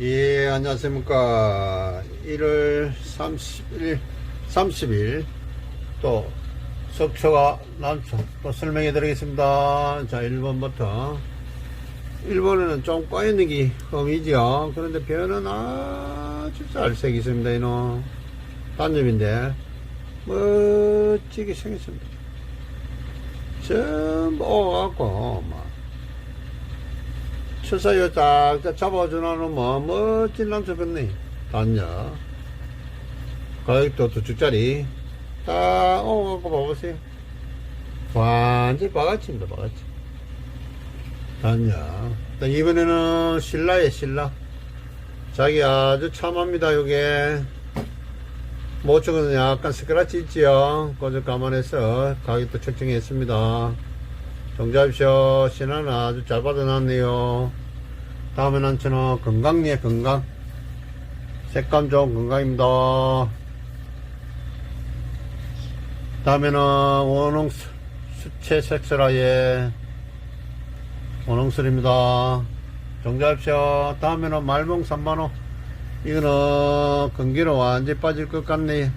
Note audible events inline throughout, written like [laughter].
예, 안녕하십니까. 1월 30일, 30일, 또, 석초가 남초, 또 설명해 드리겠습니다. 자, 1번부터. 1번에는 좀 꺼있는 게 흠이죠. 그런데 변은 아주 잘생기 있습니다, 이놈. 단점인데, 멋지게 생겼습니다. 전부 오갖고, 막. 추사요 딱 잡아주는 뭐 멋진 남자겠네. 단냐? 가격도 두 주짜리. 딱 오고 봐보세요. 완전 바가지입니다 바가지 단냐? 이번에는 신라에 신라. 자기 아주 참합니다 요게. 모쪽은 약간 스크라치 있지요. 그저 감안해서 가격도 책정했습니다 정잡쇼 신화는 아주 잘 받아놨네요. 다음에 난처는 건강리에 건강. 색감 좋은 건강입니다. 다음에는 원홍수 수채 색설아예 원홍술입니다. 정잡쇼 다음에는 말봉 3만호 이거는 건기로 완전히 빠질 것 같네.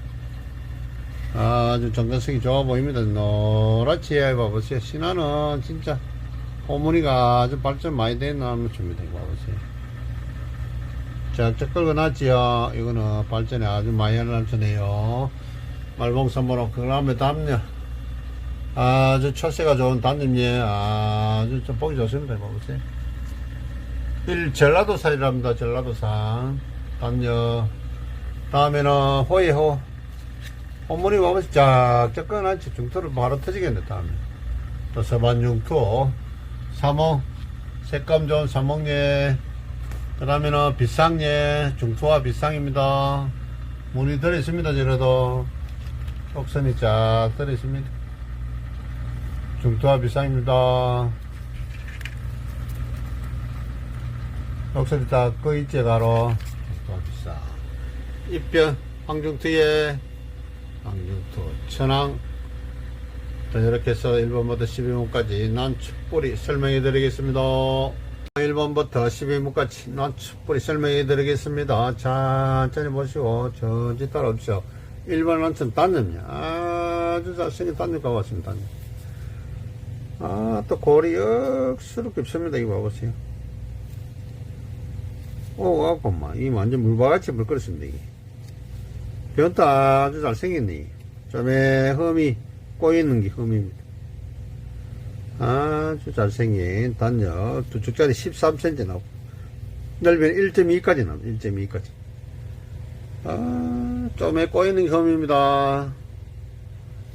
아주 정근성이 좋아 보입니다. 노랗지 봐보세요. 신화는 진짜 호문이가 아주 발전 많이 된 나무입니다. 봐보세요. 쫙쫙 긁어놨지요. 이거는 발전이 아주 많이 남편이에요. 말봉선모로 그 다음에 담요. 아주 철새가 좋은 담임예 아주 좀 보기 좋습니다. 봐보세요. 일 전라도산이랍니다. 전라도산 담요. 다음에는 호이호. 어머니 와서 쫙쫙 꺼놨지 중토를 바로 터지겠네 다음에. 또 서반중토 사몽 색감 좋은 사몽예. 그 다음에는 비상예 중토와 비상입니다. 문이 들어있습니다 저래도. 옥선이 쫙 들어있습니다. 중토와 비상입니다. 옥선이 딱 꺼있지 가로. 중토와 비상. 입변 황중트에 강중토, 천왕, 자, 이렇게 해서 1번부터 12문까지 난축뿌리 설명해 드리겠습니다. 1번부터 12문까지 난축뿌리 설명해 드리겠습니다. 천천히 보시고, 천천히 따라오십시오. 1번 난축 단념이야. 아주 잘생긴 단념 가봤습니다. 단념. 아, 또 골이 역수로 깊습니다. 이거 봐보세요. 오, 아고만. 이 완전 물바같이 물끓었습니다. 이게. 변도 아주 잘생겼네. 좀에 흠이 꼬이는 게 흠입니다. 아주 잘생긴 단역 두 쪽짜리 13cm 나오고 넓이는 1.2까지 나옵니다. 1.2까지. 아, 좀에 꼬이는 게 흠입니다.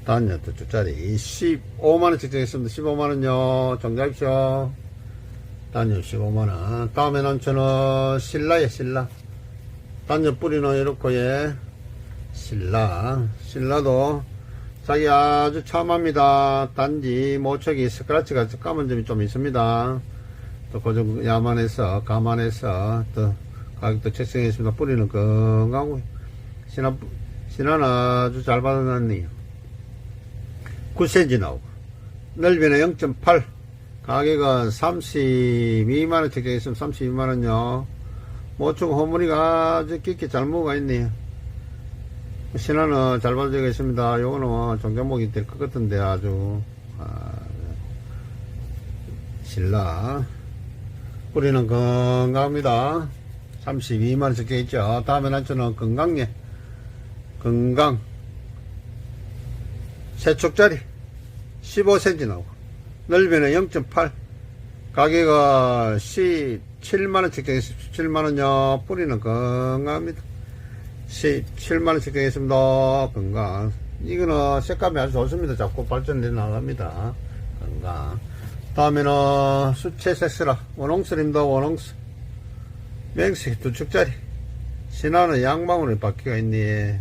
단역 두 쪽짜리 15만원 책정했습니다. 15만원요. 정답이죠. 단역 15만원. 다음에 남편은 신라에 신라. 단역 뿌리는 이렇고, 예. 신라. 신라도 자기 아주 참합니다. 단지 모척이 스크라치가 까만 점이 좀 있습니다. 또 그좀 야만해서 감안해서 또 가격도 책정했습니다. 뿌리는 건강하고. 신화 신화는 아주 잘 받아놨네요. 9cm 나오고. 넓이는 0.8 가격은 32만원 책정했으면 32만원요. 모축 호무리가 아주 깊게 잘 먹어가 있네요 신화는 잘 발전되어 있습니다. 요거는 종자목이 될 것 같은데 아주 아, 신라 뿌리는 건강합니다. 32만원 적혀 있죠. 다음에 난초는 건강예 건강 세촉짜리 15cm 나오고 넓이는 0.8 가격은 17만원 적혀 있습니다. 17만원요 뿌리는 건강합니다. 17만원 책정했습니다. 건강. 이거는 색감이 아주 좋습니다. 자꾸 발전돼 나갑니다. 건강. 다음에는 수채 색스라. 원홍슬입니다. 원홍슬. 맹색 두 축짜리. 신화는 양방울에 바퀴가 있네.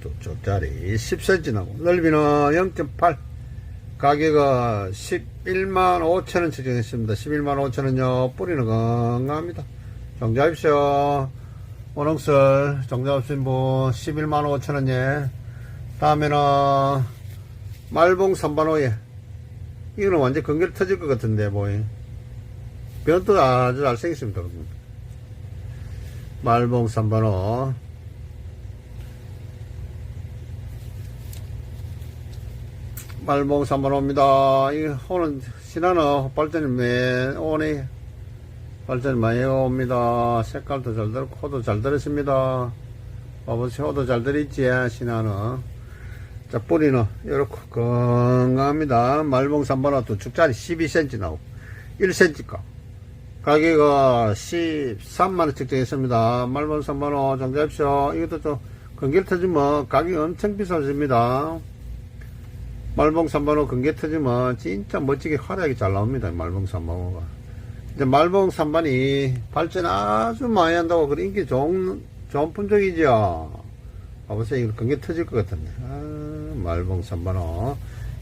두 축짜리. 10cm 나고. 넓이는 0.8. 가격은 11만 5천원 책정했습니다. 11만 5천원요. 뿌리는 건강합니다. 정자입시오. 원홍설 정자업신부 11만 5천원에 다음에는 말봉 3반호에 이거는 완전 건결 터질 것 같은데 뭐 변도 아주 잘생겼습니다 말봉 3번호. 말봉 3번호입니다. 이 오늘 신하는 발전이 매 오네. 발전이 많이 옵니다. 색깔도 잘 들었고, 호도 잘 들었습니다. 아버지 호도 잘 들었지, 신하는. 자, 뿌리는 이렇게 건강합니다. 말봉 3번호 두 축짜리 12cm 나오고, 1cm 값. 가격은 13만원 책정했습니다. 말봉 3번호 정잡쇼. 이것도 좀, 건기를 터지면 가격이 엄청 비싸집니다. 말봉 3번호 건기 터지면 진짜 멋지게 화려하게 잘 나옵니다. 말봉 3번호가. 이제 말봉 3번이 발전 아주 많이 한다고 그래 인기 좋은, 좋은 품종이죠. 봐보세요. 이거 건기 터질 것 같은데. 아, 말봉 3번호.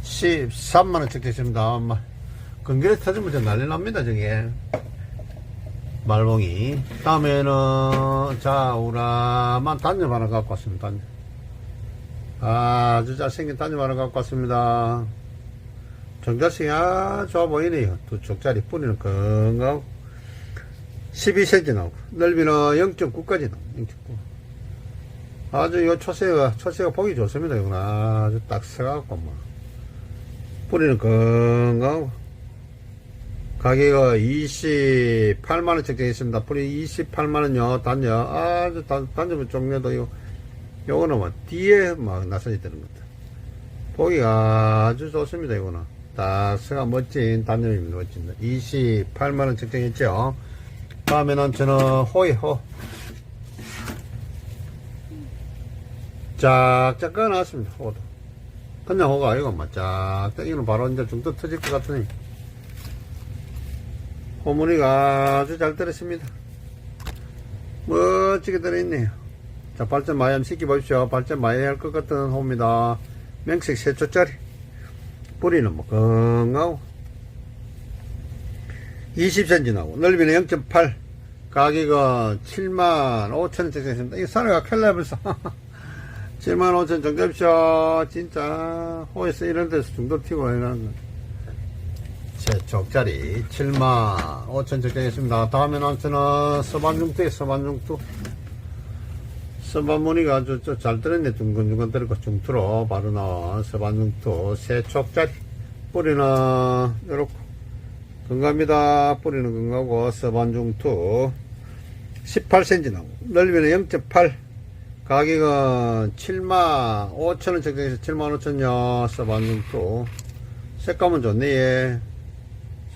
13만원 책정했습니다. 마- 건기를 터지면 저 난리 납니다. 저게. 말봉이. 다음에는, 자, 우라만 단엽 하나 갖고 왔습니다. 단엽. 아주 잘생긴 단엽 하나 갖고 왔습니다. 정자성이 아주 좋아 보이네요. 두 쪽짜리 뿌리는 건강하고. 12cm 나오고, 넓이는 0.9까지 나오고, 0.9. 아주 이 초세가, 초세가 보기 좋습니다. 이건 아주 딱 서갖고, 뭐. 뿌리는 건강하고. 가격은 28만원 책정했습니다. 뿌리 28만원요, 단요. 아주 단, 단점은 종류도 이거, 요거는 뭐, 뒤에 막 나선이 되는 것다. 보기가 아주 좋습니다, 이거는. 딱, 서가 멋진 단점입니다, 멋진다. 28만원 책정했죠. 다음에는 저는 호에 호. 짝짝 꺼놨습니다, 호도. 그냥 호가 아니고, 막 짝, 이거는 바로 이제 중도 터질 것 같으니. 호무늬가 아주 잘 들었습니다. 멋지게 들어있네요. 자, 발전 한번 시켜보십시오. 발전 많이 할것 같은 호입니다. 맹색 세초짜리. 뿌리는 뭐 건강하고. 20cm 나오고, 넓이는 0.8. 가격은 7만 5천원 책정했습니다. 이거 사료가 캘라블사. 7만 5천 정답쇼. 진짜, 호에서 이런 데서 중도 튀고 이런 거. 제 쪽짜리 7만 5천 적정했습니다. 다음에는 저는 서반중투에 서반중투. 서반무늬가 아주 저잘 들었네. 중간중간 들었고 중투로 바로 나온 서반중투 새 쪽짜리. 뿌리는 요렇고 건강합니다. 뿌리는 건강하고 서반중투 18cm 나오고 넓이는 0.8 가격은 7만 5천원 적정해서 7만 5천요 서반중투 색감은 좋네 예.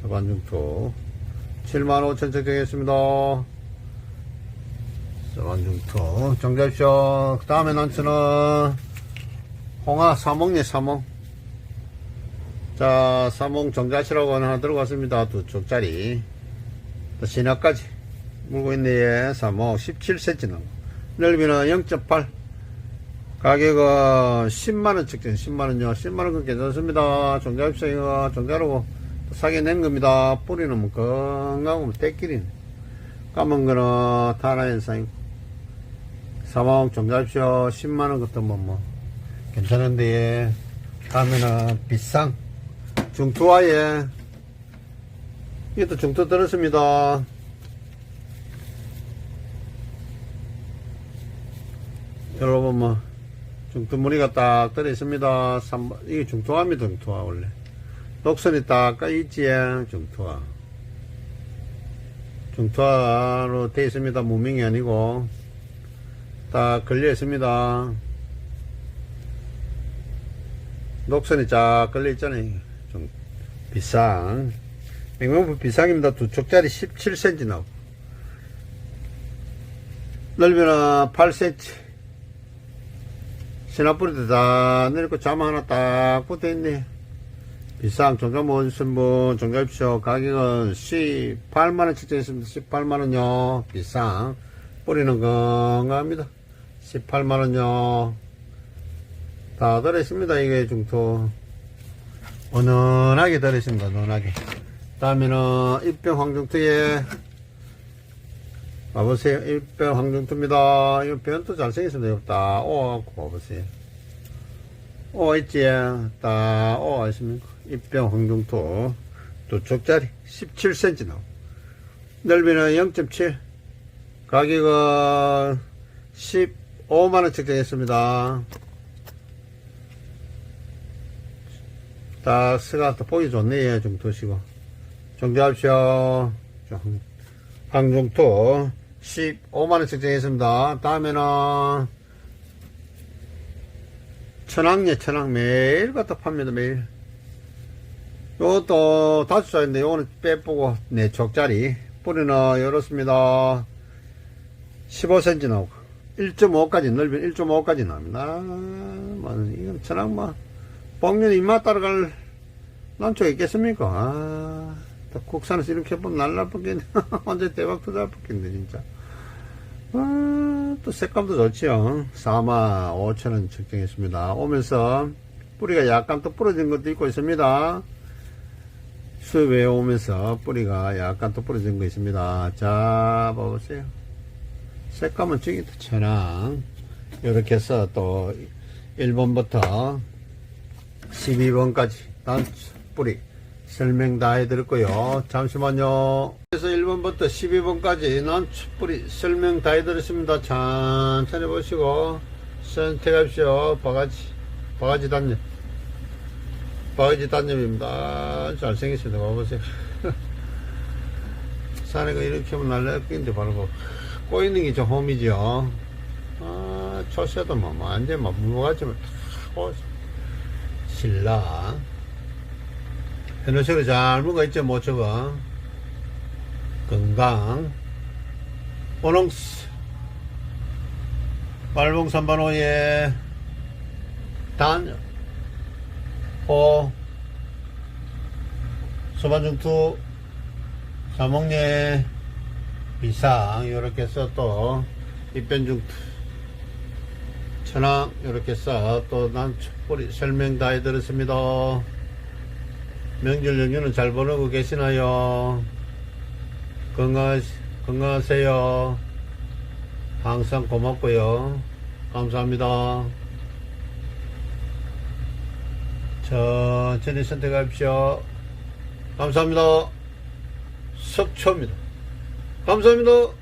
서반중투 75,000원 적정했습니다 서반중투 정잡쇼 그 다음에 난처는 홍화 사몽네 사몽. 자 사몽 정자시라고 하나 들고 왔습니다. 두 쪽짜리. 또 신화까지 물고 있네 예. 사몽. 17cm 나무 넓이는 0.8 가격은 10만원 측정 10만원요. 10만원 그 괜찮습니다. 종자입사 이거. 종자로 사게 낸 겁니다. 뿌리는 뭐 건강하고 때끼리네 까만 거는 타라현상이고 사망 종자입쇼 10만원 것도 뭐, 뭐 괜찮은데 예. 다음에는 비상 중투와에 이것도 중투 들었습니다 여러분 뭐 중투무늬가 딱 들어 있습니다. 삼- 이게 중투화입니다. 중투화 원래. 녹선이 딱 까있지 중투화. 중투화로 되어 있습니다. 무명이 아니고 딱 걸려 있습니다. 녹선이 쫙 걸려 있잖아요. 좀 비상. 백명부 비상입니다. 두 쪽짜리 17cm 나오고. 넓이는 8cm. 신화뿌리도 다 내리고 자마 하나 딱 붙어있네. 비상 종자 모으신 분 종자입쇼 가격은 18만원 책정했습니다. 18만원요. 비상. 뿌리는 건강합니다. 18만원요. 다 들어있습니다. 이게 중토. 은은하게 들어있습니다. 은은하게. 다음에는 입병 황중투에 봐보세요. 입병 황중투입니다. 이 변도 잘생겼습니다. 딱 오갖고 봐보세요. 오 있지? 딱 오가 있습니까? 입병 황중투. 두 쪽짜리 17cm 나오 넓이는 0.7. 가격은 15만원 책정했습니다. 딱 스가 또 보기 좋네요. 좀 드시고. 정지합시오. 좀, 항중토 15만원 책정했습니다. 다음에는 천왕예 천왕 매일 갖다 팝니다. 매일. 요것도 다섯 살인데 요거는 빼보고 네 족짜리 뿌리는 이렇습니다 15cm 나오고 1.5까지 넓이는 1.5까지 나옵니다. 아, 뭐 이건 천랑 뭐 뽕년이 입맛 따라갈 난초가 있겠습니까? 아, 또 국산에서 이렇게 보면 날라 뻔겠네. 언제 [laughs] 대박 터질 뻔겠네 진짜. 아, 또 색감도 좋지요. 4만 5천원 측정했습니다. 오면서 뿌리가 약간 또 부러진 것도 있고 있습니다. 수입에 오면서 뿌리가 약간 또 부러진 거 있습니다. 자, 봐보세요. 색감은 저기도 천랑. 이렇게 해서 또 1번부터 12번까지 단 뿌리 설명 다 해드렸고요. 잠시만요. 그래서 1번부터 12번까지 난 뿌리 설명 다 해드렸습니다. 천천히 보시고 선택하십시오. 바가지, 바가지 단열. 바가지 단념입니다. 잘생겼습니다. 봐보세요. [laughs] 산에가 이렇게 하면 날라끼는데 바로 뭐 꼬이는 게 저 홈이죠. 아, 초세도 뭐, 완전 뭐, 무가지만 탁, 신라. 현우식으로 잘 먹어 있죠, 뭐, 저거. 건강. 오농스. 말봉산반호에 단, 호, 소반중투, 사목례, 비상, 요렇게 해서 또, 입변중투, 천왕, 요렇게 해서 또 난 촛불이 설명 다 해드렸습니다. 명절 연휴는 잘 보내고 계시나요? 건강, 건강하세요. 항상 고맙고요. 감사합니다. 천천히 선택하십시오. 감사합니다. 석초입니다. 감사합니다.